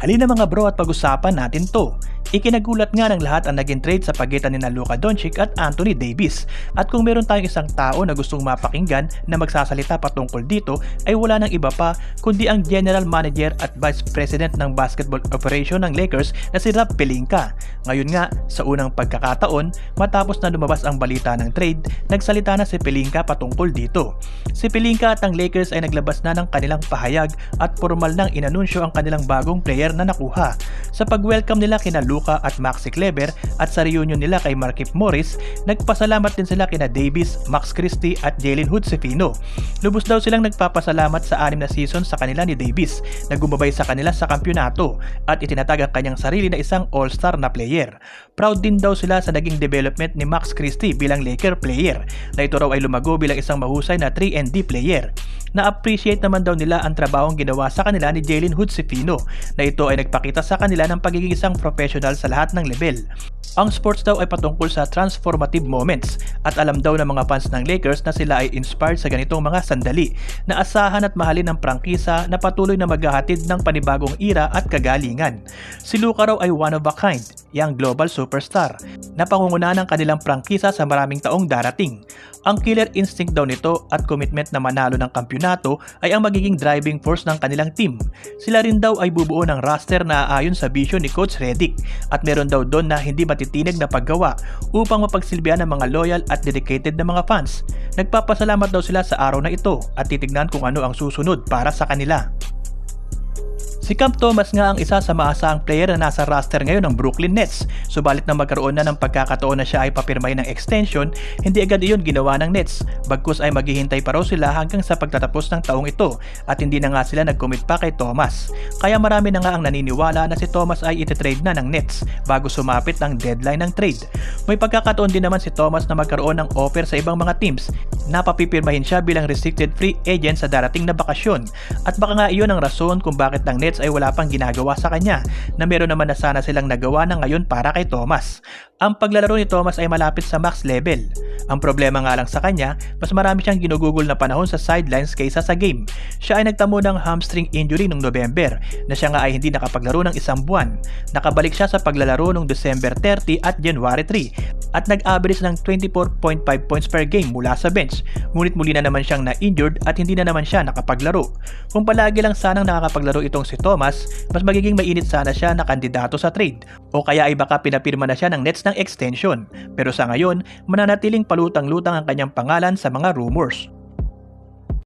Halina mga bro at pag-usapan natin to. Ikinagulat nga ng lahat ang naging trade sa pagitan ni Luka Doncic at Anthony Davis. At kung meron tayong isang tao na gustong mapakinggan na magsasalita patungkol dito ay wala nang iba pa kundi ang General Manager at Vice President ng Basketball Operation ng Lakers na si Rob Pelinka. Ngayon nga, sa unang pagkakataon, matapos na lumabas ang balita ng trade, nagsalita na si Pelinka patungkol dito. Si Pelinka at ang Lakers ay naglabas na ng kanilang pahayag at formal nang inanunsyo ang kanilang bagong player na nakuha. Sa pag-welcome nila kina Luka at Maxi Kleber at sa reunion nila kay Markif Morris, nagpasalamat din sila kina Davis, Max Christie at Jalen Hood-Sefino. Lubos daw silang nagpapasalamat sa anim na season sa kanila ni Davis na gumabay sa kanila sa kampyonato at itinatag ang kanyang sarili na isang all-star na player. Proud din daw sila sa naging development ni Max Christie bilang Laker player na ito raw ay lumago bilang isang mahusay na 3&D player. Na-appreciate naman daw nila ang trabahong ginawa sa kanila ni Jalen Hood-Sefino na ito ay nagpakita sa kanila ng pagiging isang professional sa lahat ng level. Ang sports daw ay patungkol sa transformative moments at alam daw ng mga fans ng Lakers na sila ay inspired sa ganitong mga sandali na asahan at mahalin ng prangkisa na patuloy na maghahatid ng panibagong era at kagalingan. Si Luka raw ay one of a kind, yang global superstar, na pangunguna ng kanilang prangkisa sa maraming taong darating. Ang killer instinct daw nito at commitment na manalo ng kampyonato ay ang magiging driving force ng kanilang team. Sila rin daw ay bubuo ng roster na ayon sa vision ni Coach Redick at meron daw doon na hindi matitinig na paggawa upang mapagsilbihan ng mga loyal at dedicated na mga fans. Nagpapasalamat daw sila sa araw na ito at titignan kung ano ang susunod para sa kanila. Si Cam Thomas nga ang isa sa maasahang player na nasa roster ngayon ng Brooklyn Nets. Subalit na magkaroon na ng pagkakataon na siya ay papirmay ng extension, hindi agad iyon ginawa ng Nets. Bagkus ay maghihintay pa raw sila hanggang sa pagtatapos ng taong ito at hindi na nga sila nag-commit pa kay Thomas. Kaya marami na nga ang naniniwala na si Thomas ay ititrade na ng Nets bago sumapit ang deadline ng trade. May pagkakataon din naman si Thomas na magkaroon ng offer sa ibang mga teams na papipirmahin siya bilang restricted free agent sa darating na bakasyon. At baka nga iyon ang rason kung bakit ang Nets ay wala pang ginagawa sa kanya na meron naman na sana silang nagawa na ngayon para kay Thomas. Ang paglalaro ni Thomas ay malapit sa max level. Ang problema nga lang sa kanya, mas marami siyang ginugugol na panahon sa sidelines kaysa sa game. Siya ay nagtamo ng hamstring injury noong November na siya nga ay hindi nakapaglaro ng isang buwan. Nakabalik siya sa paglalaro noong December 30 at January 3 at nag-average ng 24.5 points per game mula sa bench. Ngunit muli na naman siyang na-injured at hindi na naman siya nakapaglaro. Kung palagi lang sanang nakakapaglaro itong si Thomas, mas magiging mainit sana siya na kandidato sa trade o kaya ay baka pinapirma na siya ng Nets ng extension. Pero sa ngayon, mananatiling palutang-lutang ang kanyang pangalan sa mga rumors.